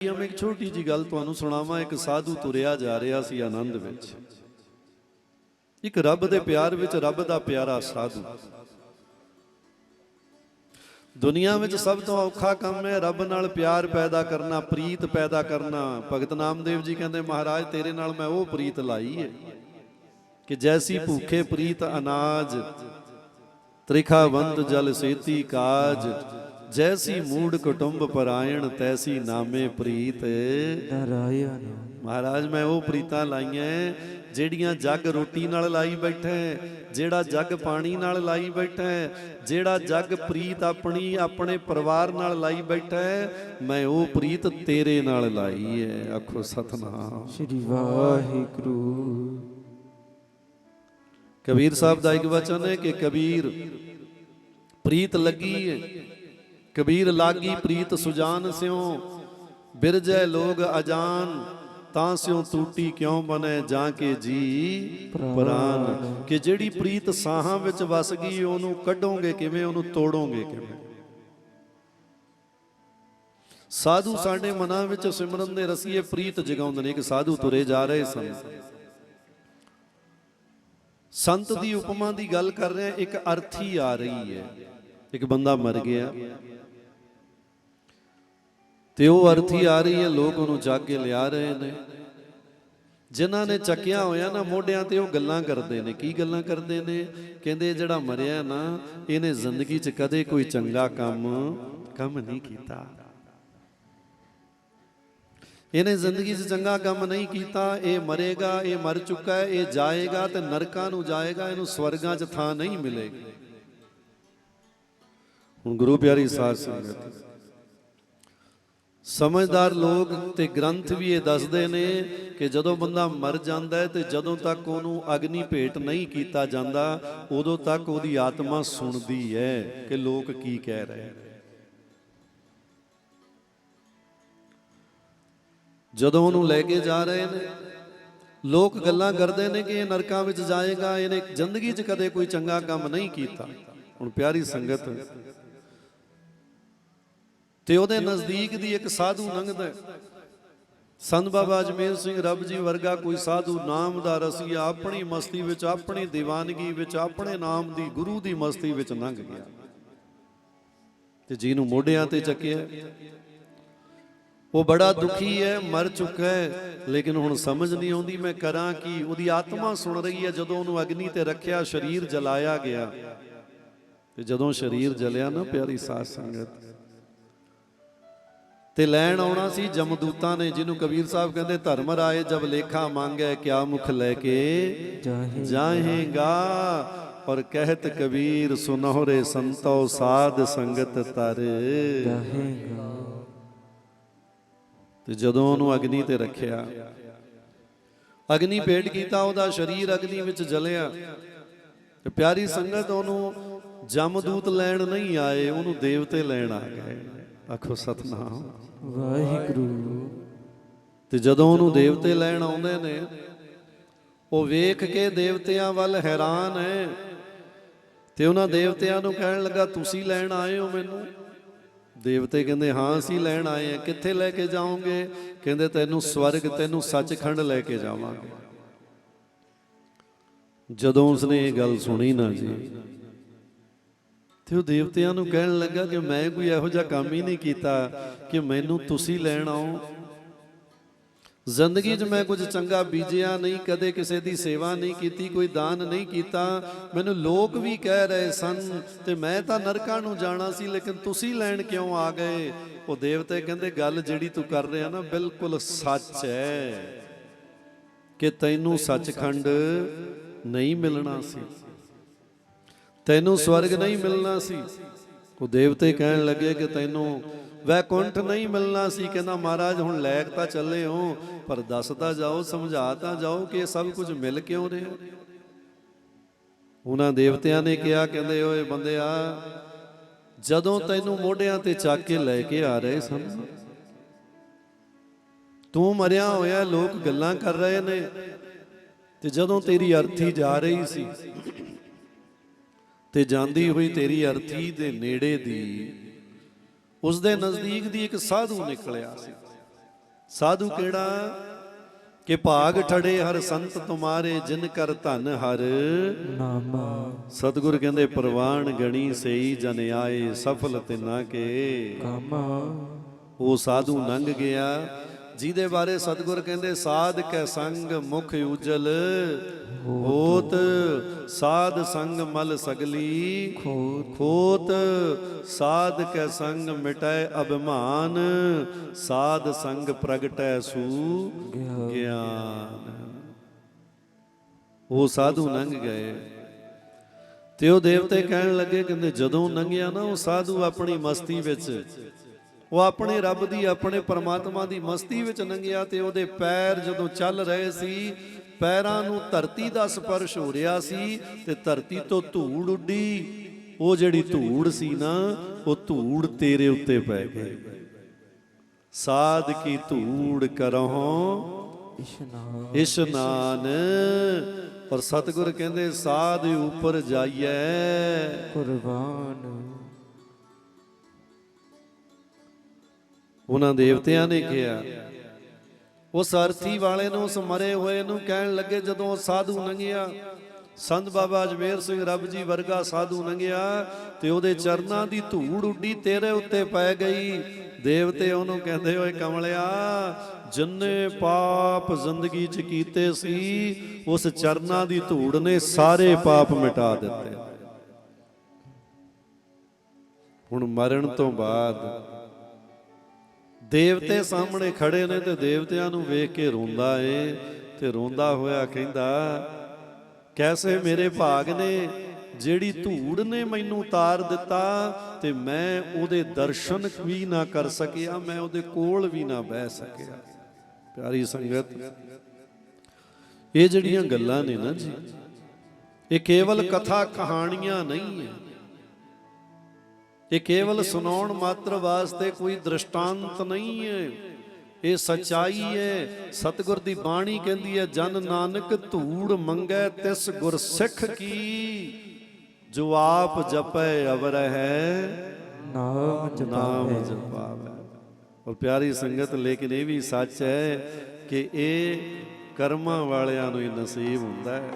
ਮੈਂ ਇੱਕ ਛੋਟੀ ਜੀ ਗੱਲ ਤੁਹਾਨੂੰ ਸੁਣਾਵਾਂ, ਇੱਕ ਸਾਧੂ ਤੁਰਿਆ ਜਾ ਰਿਹਾ ਸੀ ਆਨੰਦ ਵਿੱਚ। ਇੱਕ ਰੱਬ ਦੇ ਪਿਆਰ ਵਿੱਚ ਰੱਬ ਦਾ ਪਿਆਰਾ ਸਾਧੂ। ਦੁਨੀਆ ਵਿੱਚ ਸਭ ਤੋਂ ਔਖਾ ਕੰਮ ਹੈ ਰੱਬ ਨਾਲ ਪਿਆਰ ਪੈਦਾ ਕਰਨਾ, ਪ੍ਰੀਤ ਪੈਦਾ ਕਰਨਾ। ਭਗਤ ਨਾਮਦੇਵ ਜੀ ਕਹਿੰਦੇ, ਮਹਾਰਾਜ, ਤੇਰੇ ਨਾਲ ਮੈਂ ਉਹ ਪ੍ਰੀਤ ਲਾਈ ਹੈ ਕਿ ਜੈਸੀ ਭੂਖੇ ਪ੍ਰੀਤ ਅਨਾਜ ਤ੍ਰਿਖਾਵੰਤ ਜਲ ਸੇਤੀ ਕਾਜ। ਜੈਸੀ ਮੂੜ ਕੁਟੁੰਬ ਪਰਾਇਣ ਤੈਸੀ ਨਾਮੇ ਪ੍ਰੀਤ ਨਾਰਾਇਣ ਮਹਾਰਾਜ ਮੈਂ ਉਹ ਪ੍ਰੀਤਾਂ ਲਾਈਆਂ ਜਿਹੜੀਆਂ ਜੱਗ ਰੋਟੀ ਨਾਲ ਲਾਈ ਬੈਠਾ ਜਿਹੜਾ ਜੱਗ ਪਾਣੀ ਨਾਲ ਲਾਈ ਬੈਠਾ ਜਿਹੜਾ ਜੱਗ ਪ੍ਰੀਤ ਆਪਣੀ ਆਪਣੇ ਪਰਿਵਾਰ ਨਾਲ ਲਾਈ ਬੈਠਾ ਮੈਂ ਉਹ ਪ੍ਰੀਤ ਤੇਰੇ ਨਾਲ ਲਾਈ ਹੈ ਆਖੋ ਸਤਨਾਮ ਸ੍ਰੀ ਵਾਹਿਗੁਰੂ ਕਬੀਰ ਸਾਹਿਬ ਦਾ ਇੱਕ ਵਚਨ ਹੈ ਕਿ ਕਬੀਰ ਪ੍ਰੀਤ ਲੱਗੀ ਹੈ ਕਬੀਰ ਲਾਗੀ ਪ੍ਰੀਤ ਸੁਜਾਨ ਸਿਉ ਬਿਰਜੈ ਲੋਗ ਅਜਾਨ, ਤਾਂ ਸਿਉ ਟੂਟੀ ਕਿਉ ਬਨੇ ਜਾਂ ਕੇ ਜੀ ਪ੍ਰਾਨ? ਕਿ ਜਿਹੜੀ ਪ੍ਰੀਤ ਸਾਹਾਂ ਵਿੱਚ ਵਸ ਗਈ, ਉਹਨੂੰ ਕੱਢੋਗੇ ਕਿਵੇਂ, ਉਹਨੂੰ ਤੋੜੋਗੇ ਕਿਵੇਂ? ਸਾਧੂ ਸਾਡੇ ਮਨਾਂ ਵਿੱਚ ਸਿਮਰਨ ਦੇ ਰਸੀਏ ਪ੍ਰੀਤ ਜਗਾਉਂਦੇ ਨੇ ਇੱਕ ਸਾਧੂ ਤੁਰੇ ਜਾ ਰਹੇ ਸਨ। ਸੰਤ ਦੀ ਉਪਮਾ ਦੀ ਗੱਲ ਕਰ ਰਹੇ ਇੱਕ ਅਰਥੀ ਆ ਰਹੀ ਹੈ। ਇੱਕ ਬੰਦਾ ਮਰ ਗਿਆ। ਤੇ ਉਹ ਅਰਥੀ ਆ ਰਹੀ ਹੈ, ਲੋਕ ਉਹਨੂੰ ਚੱਕ ਕੇ ਲਿਆ ਰਹੇ ਨੇ। ਜਿਨ੍ਹਾਂ ਨੇ ਚੱਕਿਆ ਹੋਇਆ ਨਾ ਮੋਢਿਆਂ ਤੇ ਉਹ ਗੱਲਾਂ ਕਰਦੇ ਨੇ। ਕੀ ਗੱਲਾਂ ਕਰਦੇ ਨੇ? ਕਹਿੰਦੇ ਜਿਹੜਾ ਮਰਿਆ ਨਾ, ਇਹਨੇ ਜ਼ਿੰਦਗੀ 'ਚ ਕਦੇ ਕੋਈ ਚੰਗਾ ਕੰਮ ਕੰਮ ਨਹੀਂ ਕੀਤਾ। ਇਹਨੇ ਜ਼ਿੰਦਗੀ 'ਚ ਚੰਗਾ ਕੰਮ ਨਹੀਂ ਕੀਤਾ। ਇਹ ਮਰੇਗਾ, ਇਹ ਮਰ ਚੁੱਕਾ ਹੈ, ਇਹ ਜਾਏਗਾ ਤੇ ਨਰਕਾਂ ਨੂੰ ਜਾਏਗਾ, ਇਹਨੂੰ ਸਵਰਗਾਂ 'ਚ ਥਾਂ ਨਹੀਂ ਮਿਲੇਗੀ। ਹੁਣ ਗੁਰੂ ਪਿਆਰੀ ਸਾਧ ਸੰਗਤ ਸਮਝਦਾਰ ਲੋਕ ਤੇ ਗ੍ਰੰਥ ਵੀ ਇਹ ਦੱਸਦੇ ਨੇ ਕਿ ਜਦੋਂ ਬੰਦਾ ਮਰ ਜਾਂਦਾ ਹੈ ਤੇ ਜਦੋਂ ਤੱਕ ਉਹਨੂੰ ਅਗਨੀ ਭੇਟ ਨਹੀਂ ਕੀਤਾ ਜਾਂਦਾ, ਉਦੋਂ ਤੱਕ ਉਹਦੀ ਆਤਮਾ ਸੁਣਦੀ ਹੈ ਕਿ ਲੋਕ ਕੀ ਕਹਿ ਰਹੇ ਨੇ। ਜਦੋਂ ਉਹਨੂੰ ਲੈ ਕੇ ਜਾ ਰਹੇ ਨੇ, ਲੋਕ ਗੱਲਾਂ ਕਰਦੇ ਨੇ ਕਿ ਇਹ ਨਰਕਾਂ ਵਿੱਚ ਜਾਏਗਾ, ਇਹਨੇ ਜ਼ਿੰਦਗੀ 'ਚ ਕਦੇ ਕੋਈ ਚੰਗਾ ਕੰਮ ਨਹੀਂ ਕੀਤਾ। ਹੁਣ ਪਿਆਰੀ ਸੰਗਤ ਤੇ ਉਹਦੇ ਨਜ਼ਦੀਕ ਦੀ ਇੱਕ ਸਾਧੂ ਲੰਘਦਾ ਸੰਤ ਬਾਬਾ ਅਜਮੇਰ ਸਿੰਘ ਰੱਬ ਜੀ ਵਰਗਾ ਕੋਈ ਸਾਧੂ ਨਾਮ ਦਾ ਰਸੀਆ ਆਪਣੀ ਮਸਤੀ ਵਿੱਚ, ਆਪਣੀ ਦੀਵਾਨਗੀ ਵਿੱਚ, ਆਪਣੇ ਨਾਮ ਦੀ ਗੁਰੂ ਦੀ ਮਸਤੀ ਵਿੱਚ ਲੰਘ ਗਿਆ। ਤੇ ਜਿਹਨੂੰ ਮੋਢਿਆਂ ਤੇ ਚੱਕਿਆ। ਉਹ ਬੜਾ ਦੁਖੀ ਹੈ, ਮਰ ਚੁੱਕਾ ਹੈ, ਲੇਕਿਨ ਹੁਣ ਸਮਝ ਨਹੀਂ ਆਉਂਦੀ ਮੈਂ ਕਰਾਂ ਕੀ। ਉਹਦੀ ਆਤਮਾ ਸੁਣ ਰਹੀ ਹੈ, ਜਦੋਂ ਉਹਨੂੰ ਅਗਨੀ ਤੇ ਰੱਖਿਆ, ਸਰੀਰ ਜਲਾਇਆ ਗਿਆ। ਤੇ ਜਦੋਂ ਸਰੀਰ ਜਲਿਆ ਨਾ, ਪਿਆਰੀ ਸਾਧ ਸੰਗਤ ਤੇ ਲੈਣ ਆਉਣਾ ਸੀ ਜਮਦੂਤਾਂ ਨੇ ਜਿਹਨੂੰ ਕਬੀਰ ਸਾਹਿਬ ਕਹਿੰਦੇ ਧਰਮ ਰਾਏ ਜਬ ਲੇਖਾ ਮੰਗੈ ਕਿਆ ਮੁਖ ਲੈ ਕੇ ਜਾਹੇ ਜਾਹੇਗਾ? ਔਰ ਕਹਿਤ ਕਬੀਰ ਸੁਨਹੁਰੇ ਸੰਤੋ ਸਾਧ ਸੰਗਤ ਤਰ। ਜਾਹੇਗਾ। ਤੇ ਜਦੋਂ ਉਹਨੂੰ ਅਗਨੀ ਤੇ ਰੱਖਿਆ ਅਗਨੀ ਭੇਟ ਕੀਤਾ ਉਹਦਾ ਸਰੀਰ ਅਗਨੀ ਵਿੱਚ ਜਲਿਆ। ਤੇ ਪਿਆਰੀ ਸੰਗਤ ਉਹਨੂੰ ਜਮਦੂਤ ਲੈਣ ਨਹੀਂ ਆਏ ਉਹਨੂੰ ਦੇਵਤੇ ਲੈਣ ਆ ਗਏ। ਆਖੋ ਸਤਨਾਮ। ਵਾਹਿਗੁਰੂ। ਤੇ ਜਦੋਂ ਉਹਨੂੰ ਦੇਵਤੇ ਲੈਣ ਆਉਂਦੇ ਨੇ ਉਹ ਵੇਖ ਕੇ ਦੇਵਤਿਆਂ ਵੱਲ ਹੈਰਾਨ ਹੈ। ਤੇ ਉਹਨਾਂ ਦੇਵਤਿਆਂ ਨੂੰ ਕਹਿਣ ਲੱਗਾ ਤੁਸੀਂ ਲੈਣ ਆਏ ਹੋ ਮੈਨੂੰ? ਦੇਵਤੇ ਕਹਿੰਦੇ ਹਾਂ ਅਸੀਂ ਲੈਣ ਆਏ ਹਾਂ। ਕਿੱਥੇ ਲੈ ਕੇ ਜਾਓਗੇ? ਕਹਿੰਦੇ ਤੈਨੂੰ ਸਵਰਗ ਤੈਨੂੰ ਸੱਚਖੰਡ ਲੈ ਕੇ ਜਾਵਾਂਗੇ। ਜਦੋਂ ਉਸਨੇ ਇਹ ਗੱਲ ਸੁਣੀ ਨਾ ਜੀ ਤੇ ਉਹ ਦੇਵਤਿਆਂ ਨੂੰ ਕਹਿਣ ਲੱਗਾ ਕਿ ਮੈਂ ਕੋਈ ਇਹੋ ਜਿਹਾ ਕੰਮ ਹੀ ਨਹੀਂ ਕੀਤਾ ਕਿ ਮੈਨੂੰ ਤੁਸੀਂ ਲੈਣ ਆਓ। ਜ਼ਿੰਦਗੀ 'ਚ ਮੈਂ ਕੁਝ ਚੰਗਾ ਬੀਜਿਆ ਨਹੀਂ, ਕਦੇ ਕਿਸੇ ਦੀ ਸੇਵਾ ਨਹੀਂ ਕੀਤੀ, ਕੋਈ ਦਾਨ ਨਹੀਂ ਕੀਤਾ। ਮੈਨੂੰ ਲੋਕ ਵੀ ਕਹਿ ਰਹੇ ਸਨ ਤੇ ਮੈਂ ਤਾਂ ਨਰਕਾਂ ਨੂੰ ਜਾਣਾ ਸੀ, ਲੇਕਿਨ ਤੁਸੀਂ ਲੈਣ ਕਿਉਂ ਆ ਗਏ? ਉਹ ਦੇਵਤੇ ਕਹਿੰਦੇ, ਗੱਲ ਜਿਹੜੀ ਤੂੰ ਕਰ ਰਿਹਾ ਨਾ, ਬਿਲਕੁਲ ਸੱਚ ਹੈ ਕਿ ਤੈਨੂੰ ਸੱਚਖੰਡ ਨਹੀਂ ਮਿਲਣਾ ਸੀ। ਤੈਨੂੰ ਸਵਰਗ ਨਹੀਂ ਮਿਲਣਾ ਸੀ। ਉਹ ਦੇਵਤੇ ਕਹਿਣ ਲੱਗੇ ਕਿ ਤੈਨੂੰ ਵੈਕੁੰਠ ਨਹੀਂ ਮਿਲਣਾ ਸੀ। ਕਹਿੰਦਾ ਮਹਾਰਾਜ ਹੁਣ ਲੈਕ ਤਾਂ ਚੱਲੇ ਹੋ ਪਰ ਦੱਸਦਾ ਜਾਓ ਸਮਝਾ ਤਾਂ ਜਾਓ ਕਿ ਇਹ ਸਭ ਕੁਝ ਮਿਲ ਕਿਉਂ ਰਿਹਾ? ਉਹਨਾਂ ਦੇਵਤਿਆਂ ਨੇ ਕਿਹਾ ਕਹਿੰਦੇ ਓਏ ਬੰਦਿਆ ਜਦੋਂ ਤੈਨੂੰ ਮੋਢਿਆਂ ਤੇ ਚੱਕ ਕੇ ਲੈ ਕੇ ਆ ਰਹੇ ਸਨ ਤੂੰ ਮਰਿਆ ਹੋਇਆ ਲੋਕ ਗੱਲਾਂ ਕਰ ਰਹੇ ਨੇ। ਤੇ ਜਦੋਂ ਤੇਰੀ ਅਰਥੀ ਜਾ ਰਹੀ ਸੀ ਤੇ ਜਾਂਦੀ ਹੋਈ ਤੇਰੀ ਅਰਥੀ ਦੇ ਨੇੜੇ ਦੀ ਉਸ ਦੇ ਨਜ਼ਦੀਕ ਦੀ ਇੱਕ ਸਾਧੂ ਨਿਕਲਿਆ ਸੀ। ਸਾਧੂ ਕਿਹੜਾ? ਕਿ ਭਾਗ ਠੜੇ ਹਰ ਸੰਤ ਤੁਮਾਰੇ ਜਿਨ ਕਰ ਧਨ ਹਰ। ਨਾਮਾ। ਸਤਿਗੁਰ ਕਹਿੰਦੇ ਪ੍ਰਵਾਨ ਗਣੀ ਸਈ ਜਨ ਆਏ ਸਫਲ ਤੇ ਨਾ ਕੇ। ਕਾਮਾ। ਉਹ ਸਾਧੂ ਲੰਘ ਗਿਆ ਜਿਹਦੇ ਬਾਰੇ ਸਤਿਗੁਰ ਕਹਿੰਦੇ ਸਾਧ ਕੈ ਸੰਗ ਮੁਖ ਉਜਲ ਹੋਤ ਸਾਧ ਸੰਗ ਮਲ ਸਗਲੀ, ਖੋਤ ਸਾਧ ਕੈ ਸੰਗ ਮਿਟੈ ਅਭਿਮਾਨ, ਸਾਧ ਸੰਗ ਪ੍ਰਗਟੈ ਸੂ ਗਿਆਨ। ਉਹ ਸਾਧੂ ਲੰਘ ਗਏ। ਤੇ ਉਹ ਦੇਵਤੇ ਕਹਿਣ ਲੱਗੇ, ਕਹਿੰਦੇ ਜਦੋਂ ਲੰਘਿਆ ਨਾ, ਉਹ ਸਾਧੂ ਆਪਣੀ ਮਸਤੀ ਵਿੱਚ ਉਹ ਆਪਣੇ ਰੱਬ ਦੀ, ਆਪਣੇ ਪਰਮਾਤਮਾ ਦੀ ਮਸਤੀ ਵਿੱਚ ਲੰਘਿਆ ਤੇ ਉਹਦੇ ਪੈਰ ਜਦੋਂ ਚੱਲ ਰਹੇ ਸੀ, ਪੈਰਾਂ ਨੂੰ ਧਰਤੀ ਦਾ ਸਪਰਸ਼ ਹੋ ਰਿਹਾ ਸੀ ਤੇ ਧਰਤੀ ਤੋਂ ਧੂੜ ਉੱਡੀ। ਉਹ ਜਿਹੜੀ ਧੂੜ ਸੀ ਨਾ, ਉਹ ਧੂੜ ਤੇਰੇ ਉੱਤੇ ਪੈ ਗਈ। ਸਾਧ ਕੀ ਧੂੜ ਕਰਹੁ? ਇਸ਼ਨਾਨ ਇਸ਼ਨਾਨ ਔਰ ਸਤਿਗੁਰ ਕਹਿੰਦੇ, ਸਾਧ ਉੱਪਰ ਜਾਈਐ। ਕੁਰਬਾਨ। ਉਹਨਾਂ ਦੇਵਤਿਆਂ ਨੇ ਕਿਹਾ। ਉਸ ਅਰਥੀ ਵਾਲੇ ਨੂੰ ਉਸ ਮਰੇ ਹੋਏ ਨੂੰ ਕਹਿਣ ਲੱਗੇ, ਜਦੋਂ ਉਹ ਸਾਧੂ ਲੰਘਿਆ ਸੰਤ ਬਾਬਾ ਅਜਮੇਰ ਸਿੰਘ ਰੱਬ ਜੀ ਵਰਗਾ ਸਾਧੂ ਲੰਘਿਆ ਤੇ ਉਹਦੇ ਚਰਨਾਂ ਦੀ ਧੂੜ ਉੱਡੀ ਤੇਰੇ ਉੱਤੇ ਪੈ ਗਈ। ਦੇਵਤੇ ਉਹਨੂੰ ਕਹਿੰਦੇ, ਓਏ ਕਮਲਿਆ, ਜਿੰਨੇ ਪਾਪ ਜ਼ਿੰਦਗੀ 'ਚ ਕੀਤੇ ਸੀ, ਉਸ ਚਰਨਾਂ ਦੀ ਧੂੜ ਨੇ ਸਾਰੇ ਪਾਪ ਮਿਟਾ ਦਿੱਤੇ। ਹੁਣ ਮਰਨ ਤੋਂ ਬਾਅਦ ਦੇਵਤੇ ਸਾਹਮਣੇ ਖੜੇ ਨੇ ਤੇ ਦੇਵਤਿਆਂ ਨੂੰ ਵੇਖ ਕੇ ਰੋਂਦਾ ਏ ਤੇ ਰੋਂਦਾ ਹੋਇਆ ਕਹਿੰਦਾ ਕੈਸੇ ਮੇਰੇ ਭਾਗ ਨੇ ਜਿਹੜੀ ਧੂੜ ਨੇ ਮੈਨੂੰ ਤਾਰ ਦਿੱਤਾ ਤੇ ਮੈਂ ਉਹਦੇ ਦਰਸ਼ਨ ਵੀ ਨਾ ਕਰ ਸਕਿਆ ਮੈਂ ਉਹਦੇ ਕੋਲ ਵੀ ਨਾ ਬਹਿ ਸਕਿਆ। ਪਿਆਰੀ ਸੰਗਤ ਇਹ ਜਿਹੜੀਆਂ ਗੱਲਾਂ ਨੇ ਨਾ ਜੀ ਇਹ ਕੇਵਲ ਕਥਾ ਕਹਾਣੀਆਂ ਨਹੀਂ ਹੈ। ਇਹ ਕੇਵਲ ਸੁਣਾਉਣ ਮਾਤਰ ਵਾਸਤੇ ਕੋਈ ਦ੍ਰਿਸ਼ਟਾਂਤ ਨਹੀਂ ਹੈ। ਇਹ ਸਚਾਈ ਹੈ। ਸਤਿਗੁਰ ਦੀ ਬਾਣੀ ਕਹਿੰਦੀ ਹੈ ਜਨ ਨਾਨਕ ਧੂੜ ਮੰਗੈ ਤਿਸ ਗੁਰ ਸਿੱਖ ਕੀ। ਜੋ ਆਪ ਜਪੈ ਅਵਰ ਹੈ ਨਾਮ ਨਾਮ ਜਪਾਵੇ। ਜਪਾਵੇ ਔਰ ਪਿਆਰੀ ਸੰਗਤ ਲੇਕਿਨ ਇਹ ਵੀ ਸੱਚ ਹੈ ਕਿ ਇਹ ਕਰਮਾਂ ਵਾਲਿਆਂ ਨੂੰ ਹੀ ਨਸੀਬ ਹੁੰਦਾ ਹੈ।